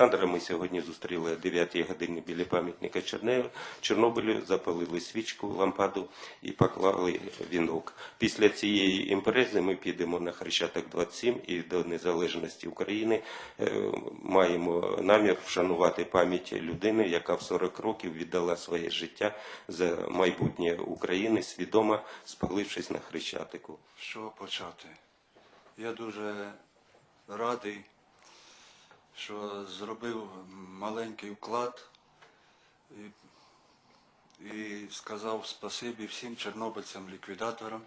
Олександра ми сьогодні зустріли о 9 годині біля пам'ятника Чорнобилю, запалили свічку, лампаду і поклали вінок. Після цієї імпрези ми підемо на Хрещатик 27 і до незалежності України е, маємо намір вшанувати пам'ять людини, яка в 40 років віддала своє життя за майбутнє України, свідомо спалившись на Хрещатику. Чого почати? Я дуже радий, що зробив маленький вклад і, і сказав спасибі всім чорнобильцям-ліквідаторам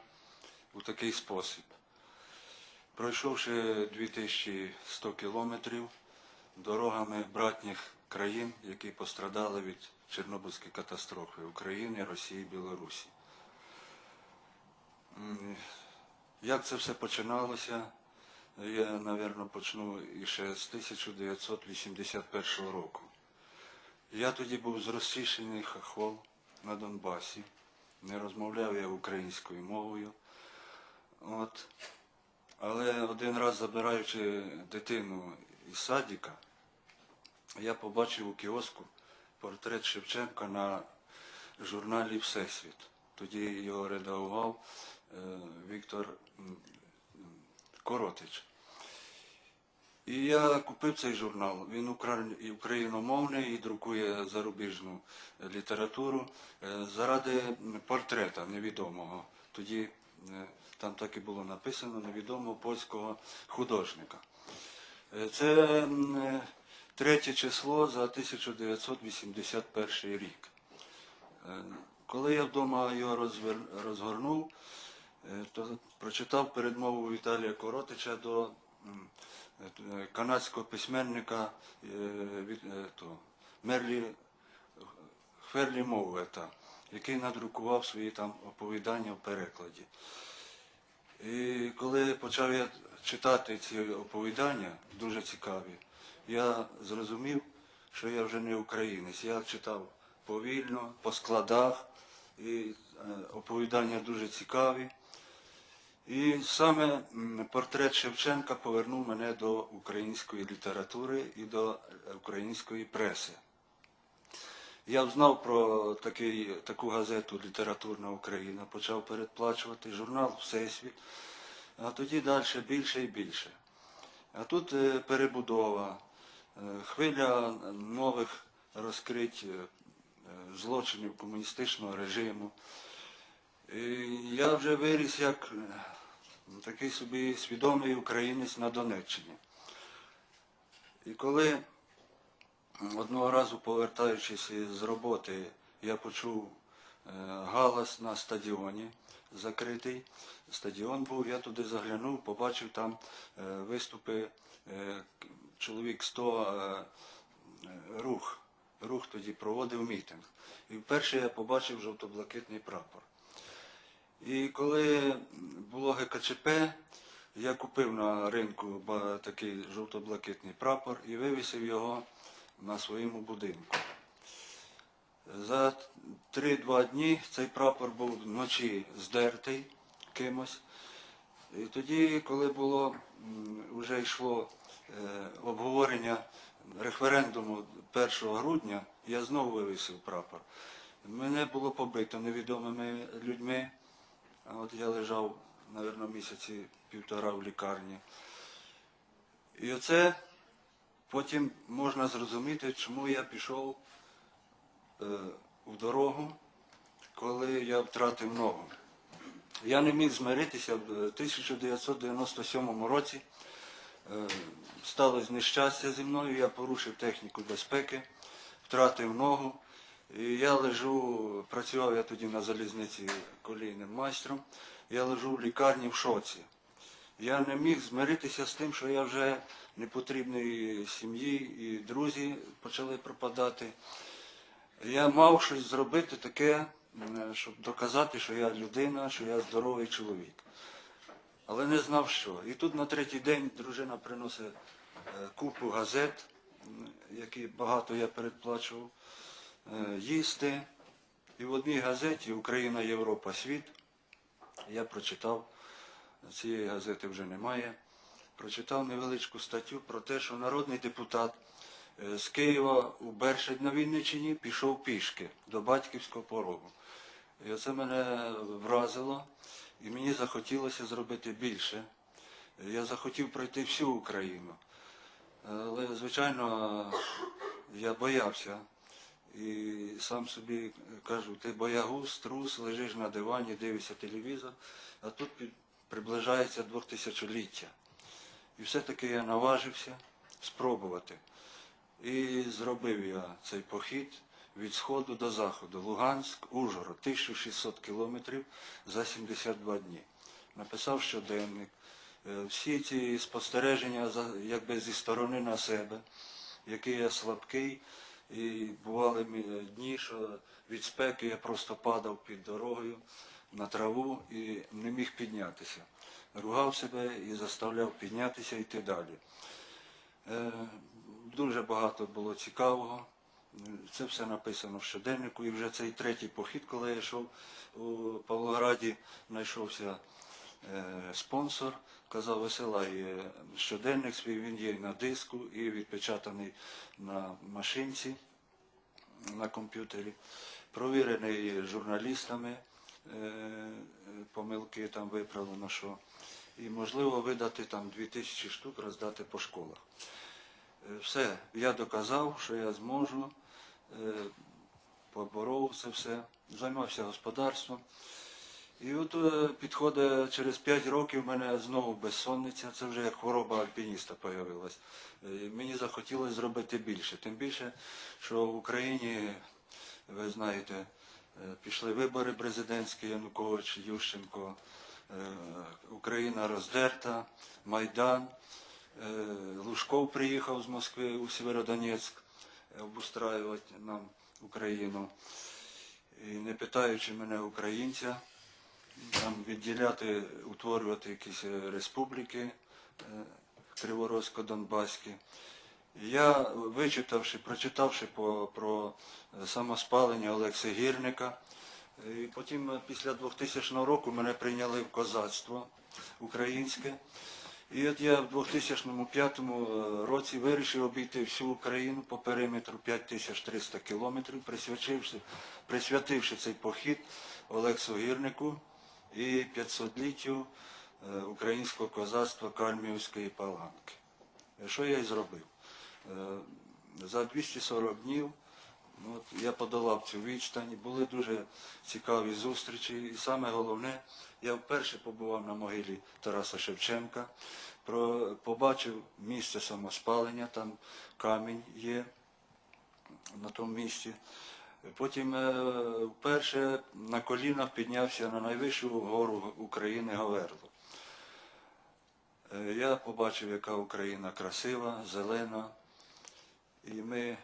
у такий спосіб. Пройшовши 2100 кілометрів дорогами братніх країн, які пострадали від Чорнобильської катастрофи України, Росії, Білорусі. Як це все починалося? Я, напевно, почну іще з 1981 року. Я тоді був зрозчищений хохол на Донбасі. Не розмовляв я українською мовою. От. Але один раз забираючи дитину із садика, я побачив у кіоску портрет Шевченка на журналі Всесвіт. Тоді його редагував е, Віктор Коротич. І я купив цей журнал. Він україномовний і друкує зарубіжну літературу е, заради портрета невідомого. Тоді е, там так і було написано невідомого польського художника. Е, Це е, третє число за 1981 рік. Е, Коли я вдома його розгорнув, е, то прочитав передмову Віталія Коротича до е, канадського письменника е, е, то, Мерлі Хверлі Моуета, який надрукував свої там оповідання в перекладі. І коли почав я читати ці оповідання, дуже цікаві, я зрозумів, що я вже не українець. Я читав повільно, по складах, і е, оповідання дуже цікаві. І саме портрет Шевченка повернув мене до української літератури і до е, української преси. Я знав про такий, таку газету Літературна Україна, почав передплачувати журнал Всесвіт, а тоді далі більше і більше. А тут е, перебудова, е, хвиля нових розкрить злочинів комуністичного режиму. І я вже виріс як такий собі свідомий українець на Донеччині. І коли Одного разу, повертаючись з роботи, я почув е, галас на стадіоні закритий. Стадіон був, я туди заглянув, побачив там е, виступи е, чоловік 100 е, е, рух. Рух тоді проводив мітинг. І вперше я побачив жовто-блакитний прапор. І коли було ГКЧП, я купив на ринку такий жовто-блакитний прапор і вивісив його на своєму будинку. За 3-2 дні цей прапор був вночі здертий кимось. І тоді, коли було вже йшло е, обговорення референдуму 1 грудня, я знову вивісив прапор. Мене було побито невідомими людьми. А от я лежав, мабуть, місяці півтора в лікарні. І оце потім можна зрозуміти, чому я пішов е, в дорогу, коли я втратив ногу. Я не міг змиритися в 1997 році. Е, сталося нещастя зі мною, я порушив техніку безпеки, втратив ногу. І я лежу, працював я тоді на залізниці колійним майстром, я лежу в лікарні в шоці. Я не міг змиритися з тим, що я вже не потрібний сім'ї, і друзі почали пропадати. Я мав щось зробити таке, щоб доказати, що я людина, що я здоровий чоловік. Але не знав що. І тут на третій день дружина приносить е, купу газет, які багато я передплачував, е, їсти. І в одній газеті Україна, Європа, світ я прочитав, цієї газети вже немає, прочитав невеличку статтю про те, що народний депутат Е, З Києва у Бершень на Вінниччині пішов пішки до батьківського порогу. І оце мене вразило, і мені захотілося зробити більше. Я захотів пройти всю Україну. Але, звичайно, я боявся. І сам собі кажу, ти боягуз, трус, лежиш на дивані, дивишся телевізор, а тут приближається двохтисячоліття. І все-таки я наважився спробувати. І зробив я цей похід від сходу до заходу. Луганськ, Ужгород, 1600 кілометрів за 72 дні. Написав щоденник. Е, Всі ці спостереження якби зі сторони на себе, який я слабкий, і бували дні, що від спеки я просто падав під дорогою на траву і не міг піднятися. Ругав себе і заставляв піднятися і йти далі. Е, Дуже багато було цікавого. Це все написано в щоденнику. І вже цей третій похід, коли я йшов у Павлограді, знайшовся е, спонсор, казав, висилай е, щоденник свій, він є на диску і відпечатаний на машинці, на комп'ютері, провірений журналістами, е, помилки там виправлено, що. І можливо видати там 2000 штук, роздати по школах. Е, Все, я доказав, що я зможу, е, поборов це все, займався господарством. І от е, підходить через 5 років в мене знову безсонниця, це вже як хвороба альпініста появилась. Е, Мені захотілося зробити більше. Тим більше, що в Україні, ви знаєте, е, пішли вибори президентські Янукович, Ющенко, е, Україна роздерта, Майдан. Е, Лужков приїхав з Москви у Сєвєродонецьк е, обустраювати нам Україну. І не питаючи мене українця, там відділяти, утворювати якісь е, республіки е, Криворозько-Донбаські. Я, вичитавши, прочитавши по, про е, самоспалення Олекси Гірника, і потім після 2000 року мене прийняли в козацтво українське. І от я в 2005 році вирішив обійти всю Україну по периметру 5300 кілометрів, присвятивши, присвятивши цей похід Олексу Гірнику і 500-літтю е, українського козацтва Кальмівської паланки. Е, Що я і зробив? Е, За 240 днів Ну, От я подолав цю відстань, були дуже цікаві зустрічі. І саме головне, я вперше побував на могилі Тараса Шевченка, про, побачив місце самоспалення, там камінь є на тому місці. Потім е, вперше на колінах піднявся на найвищу гору України Говерло. Е, Я побачив, яка Україна красива, зелена. І ми,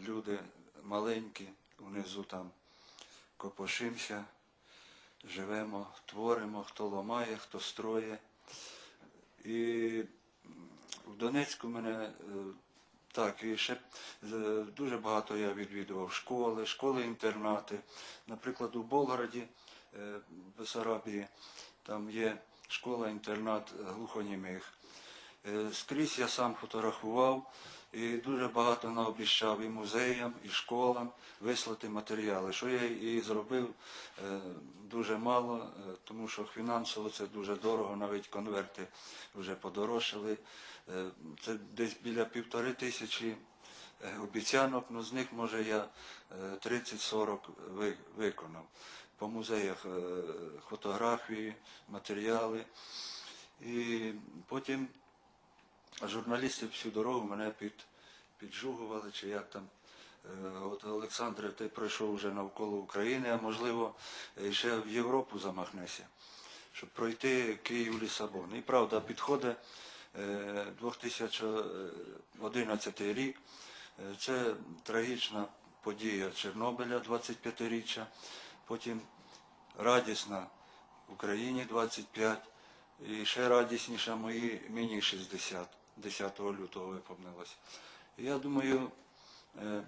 люди маленькі, внизу там копошимося, живемо, творимо, хто ламає, хто строє. І в Донецьку мене е, так, і ще е, дуже багато я відвідував школи, школи-інтернати. Наприклад, у Болграді, Бесарабії, там є школа-інтернат глухонімих. Е, Скрізь я сам фотографував і дуже багато наобіщав і музеям, і школам вислати матеріали, що я і зробив е, дуже мало, тому що фінансово це дуже дорого, навіть конверти вже подорожчали. Е, Це десь біля півтори тисячі е, обіцянок, ну з них може я е, 30-40 виконав. По музеях е, фотографії, матеріали. І потім журналісти всю дорогу мене під, піджугували, чи як там. Е, От Олександре, ти пройшов вже навколо України, а можливо, е, ще в Європу замахнешся, щоб пройти Київ-Лісабон. І правда, підходить е, 2011 рік. Е, Це трагічна подія Чорнобиля 25-річчя, потім радісна в Україні 25, і ще радісніша мої, мені 60, 10 лютого виповнилось. Я думаю, е,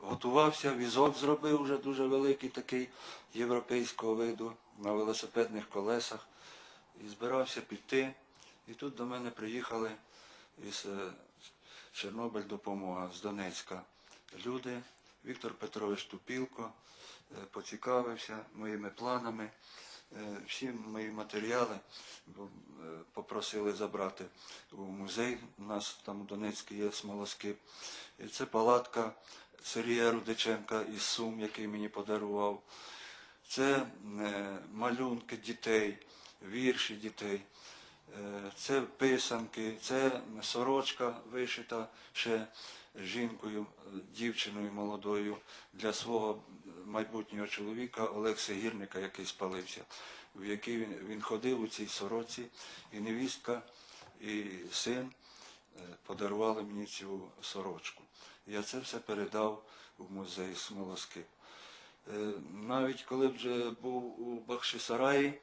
готувався, візок зробив вже дуже великий такий європейського виду на велосипедних колесах і збирався піти. І тут до мене приїхали із е, Чорнобиль допомога з Донецька. Люди, Віктор Петрович Тупілко, е, поцікавився моїми планами. Е, Всі мої матеріали попросили забрати у музей. У нас там у Донецьку є смолоскип. І це палатка Сергія Рудиченка із Сум, який мені подарував. Це малюнки дітей, вірші дітей, це писанки, це сорочка вишита ще жінкою, е, дівчиною молодою для свого майбутнього чоловіка Олекси Гірника, який спалився, в який він, ходив у цій сороці, і невістка, і син е, подарували мені цю сорочку. Я це все передав у музей Смолоскип. Е, Навіть коли вже був у Бахшисараї, е,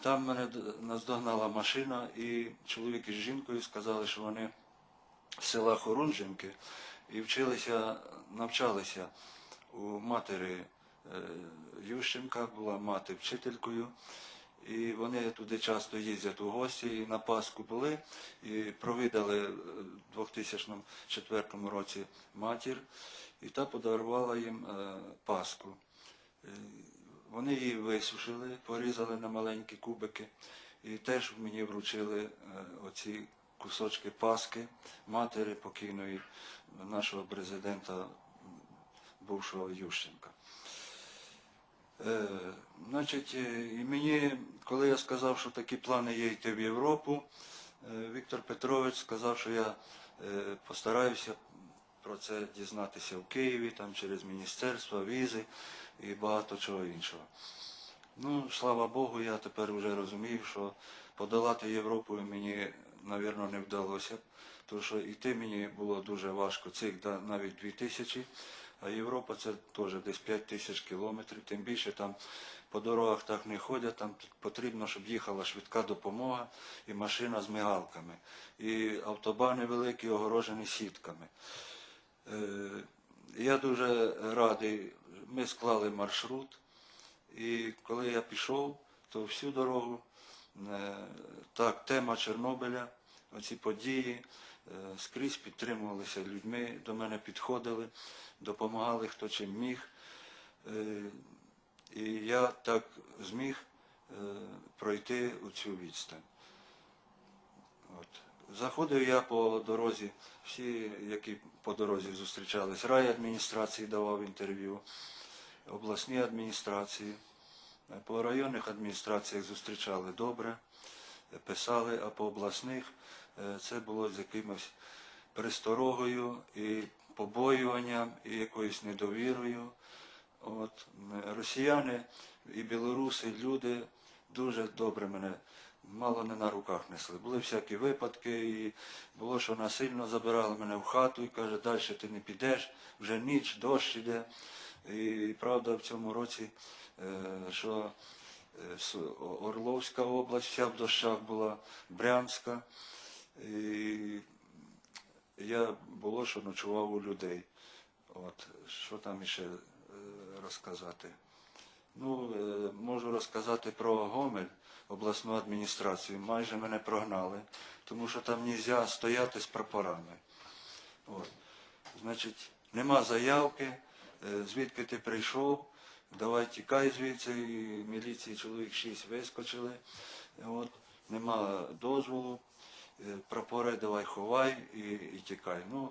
там мене наздогнала машина, і чоловік із жінкою сказали, що вони з села Хорунженки і вчилися, навчалися у матері е, Ющенка, була мати вчителькою. І вони туди часто їздять у гості, і на Пасху були, і провідали е, в 2004 році матір, і та подарувала їм е, Пасху. Вони її висушили, порізали на маленькі кубики, і теж мені вручили е, оці кусочки Паски матері покійної нашого президента, бувшого Ющенка. Е, значить, е, і мені, коли я сказав, що такі плани є йти в Європу, е, Віктор Петрович сказав, що я постараюся про це дізнатися в Києві, там через міністерство, візи і багато чого іншого. Ну, слава Богу, я тепер вже розумію, що подолати Європу мені, мабуть, не вдалося, тому що йти мені було дуже важко, цих навіть 2 тисячі, а Європа це теж десь 5 тисяч кілометрів, тим більше там по дорогах так не ходять, там потрібно, щоб їхала швидка допомога і машина з мигалками, і автобани великі огорожені сітками. Е, Я дуже радий, ми склали маршрут, і коли я пішов, то всю дорогу е, так, тема Чорнобиля, оці події е, скрізь підтримувалися людьми, до мене підходили, допомагали хто чим міг. І я так зміг пройти у цю відстань. Заходив я по дорозі, всі, які по дорозі зустрічались, райадміністрації давав інтерв'ю, обласні адміністрації. По районних адміністраціях зустрічали добре, писали, а по обласних е, це було з якимось присторогою і побоюванням, і якоюсь недовірою. От, росіяни і білоруси, люди дуже добре мене мало не на руках несли. Були всякі випадки, і було, що насильно забирали мене в хату і каже, далі ти не підеш, вже ніч, дощ іде. І правда в цьому році, е, що е, Орловська область вся в дощах була, Брянська. І я було, що ночував у людей. От, що там іще е, розказати? Ну, можу розказати про Гомель, обласну адміністрацію. Майже мене прогнали, тому що там не можна стояти з прапорами. От. Значить, нема заявки, е, звідки ти прийшов, давай тікай звідси, і міліції чоловік шість вискочили. От. Нема дозволу, е, прапори давай ховай і, і тікай. Ну,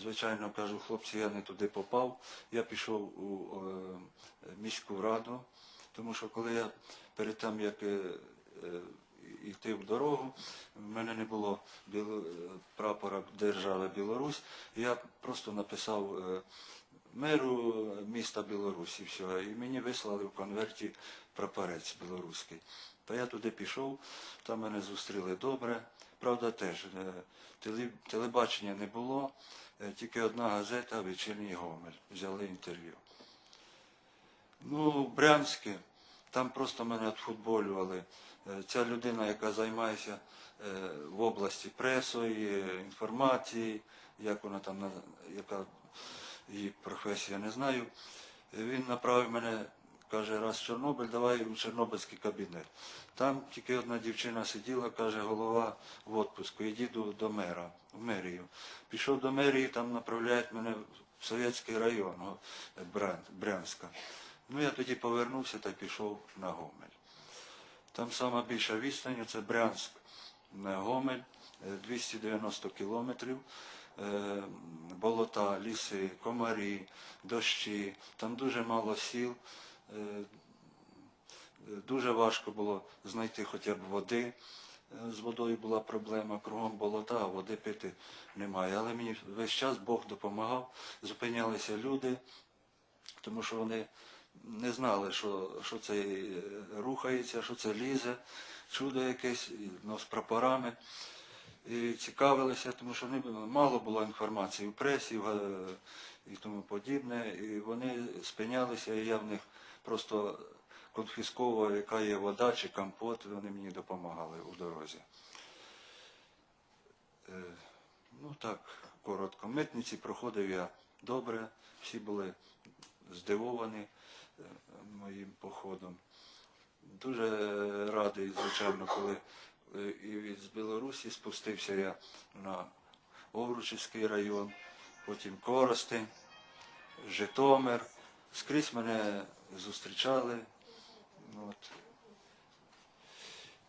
звичайно, кажу, хлопці, я не туди попав. Я пішов у е, міську раду, тому що коли я перед тим, як е, е, йти в дорогу, в мене не було е, прапора держави Білорусь, я просто написав меру міста Білорусь і все. І мені вислали в конверті прапорець білоруський. Та я туди пішов, там мене зустріли добре. Правда, теж телебачення не було, тільки одна газета Вечірній Гомель. Взяли інтерв'ю. Ну, Брянське, там просто мене відфутболювали. Е, Ця людина, яка займається е, в області пресою, інформації, як вона там, яка її професія, не знаю. Е, Він направив мене каже, раз в Чорнобиль, давай у Чорнобильський кабінет. Там тільки одна дівчина сиділа, каже, голова в отпуску, іди до, мера, в мерію. Пішов до мерії, там направляють мене в Совєтський район Брянська. Ну я тоді повернувся та пішов на Гомель. Там сама більша відстань, це Брянськ Гомель, е, 290 кілометрів. Е, Болота, ліси, комарі, дощі, там дуже мало сіл. Е, е, Дуже важко було знайти хоча б води. Е, З водою була проблема, кругом болота, а води пити немає. Але мені весь час Бог допомагав, зупинялися люди, тому що вони не знали, що, що це е, рухається, що це лізе, чудо якесь, ну, з прапорами. І цікавилися, тому що мало було інформації в пресі е, і тому подібне. І вони спинялися, і я в них просто конфісковував, яка є вода чи компот, вони мені допомагали у дорозі. Е, Ну так, коротко. Митниці проходив я добре, всі були здивовані моїм походом. Дуже радий, звичайно, коли е, і з Білорусі спустився я на Овручівський район, потім Коростень, Житомир. Скрізь мене зустрічали. От.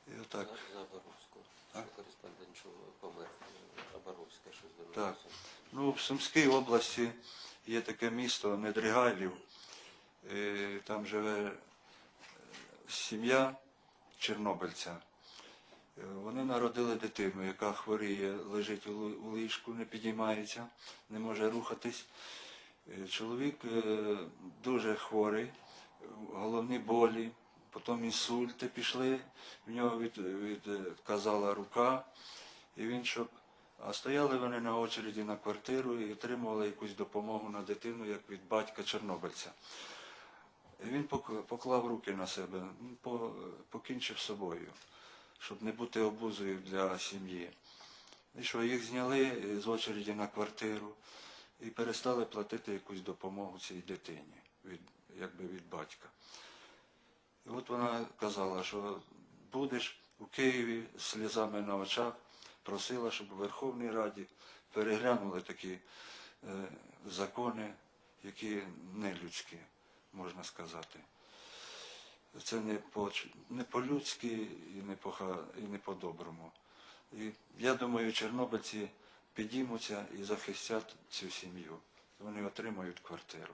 І отак. За. Кореспондент, помер. А Боровська, що Так. Ну, в Сумській області є таке місто Недригайлів. Е, Там живе е, сім'я чорнобильця. Е, Вони народили дитину, яка хворіє, лежить у ліжку, не підіймається, не може рухатись. Чоловік дуже хворий, головні болі, потім інсульти пішли, в нього від, відказала рука, і він щоб. А стояли вони на очереді на квартиру і отримували якусь допомогу на дитину, як від батька Чорнобильця. Він поклав руки на себе, ну, покінчив собою, щоб не бути обузою для сім'ї. І що їх зняли з очереді на квартиру і перестали платити якусь допомогу цій дитині, від, якби від батька. І от вона казала, що будеш у Києві з сльозами на очах, просила, щоб у Верховній Раді переглянули такі е, закони, які не людські, можна сказати. Це не по, не по-людськи і не по, і не по-доброму. І я думаю, чорнобильці підіймуться і захистять цю сім'ю. Вони отримають квартиру.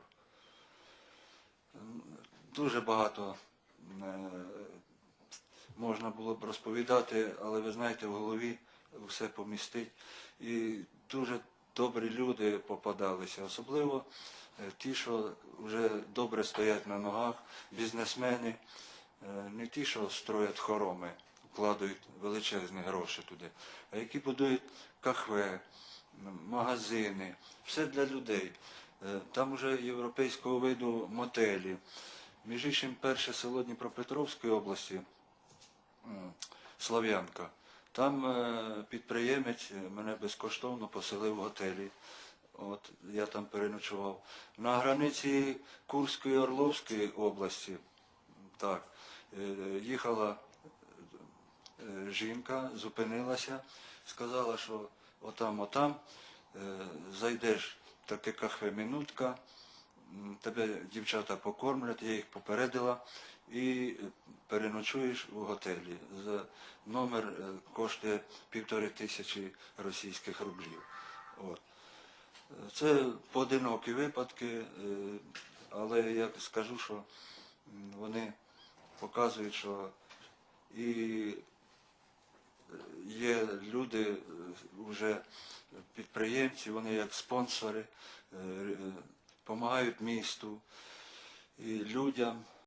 Дуже багато е, можна було б розповідати, але ви знаєте, в голові все помістить. І дуже добрі люди попадалися, особливо е, ті, що вже добре стоять на ногах, бізнесмени, е, не ті, що строять хороми, вкладають величезні гроші туди, а які будують кахве, магазини, все для людей. Е, Там вже європейського виду мотелі. Між іншим, перше село Дніпропетровської області, Слав'янка. Там е, підприємець мене безкоштовно поселив в готелі. От я там переночував. На границі Курської Орловської області, так, е, їхала е, жінка, зупинилася, сказала, що отам, отам, зайдеш таке кафе минутка, м, тебе дівчата покормлять, я їх попередила, і переночуєш у готелі. За номер е, коштує півтори тисячі російських рублів. От. Е, Це поодинокі випадки, е, але я скажу, що вони показують, що і е, є люди, вже підприємці, вони як спонсори, допомагають місту і людям.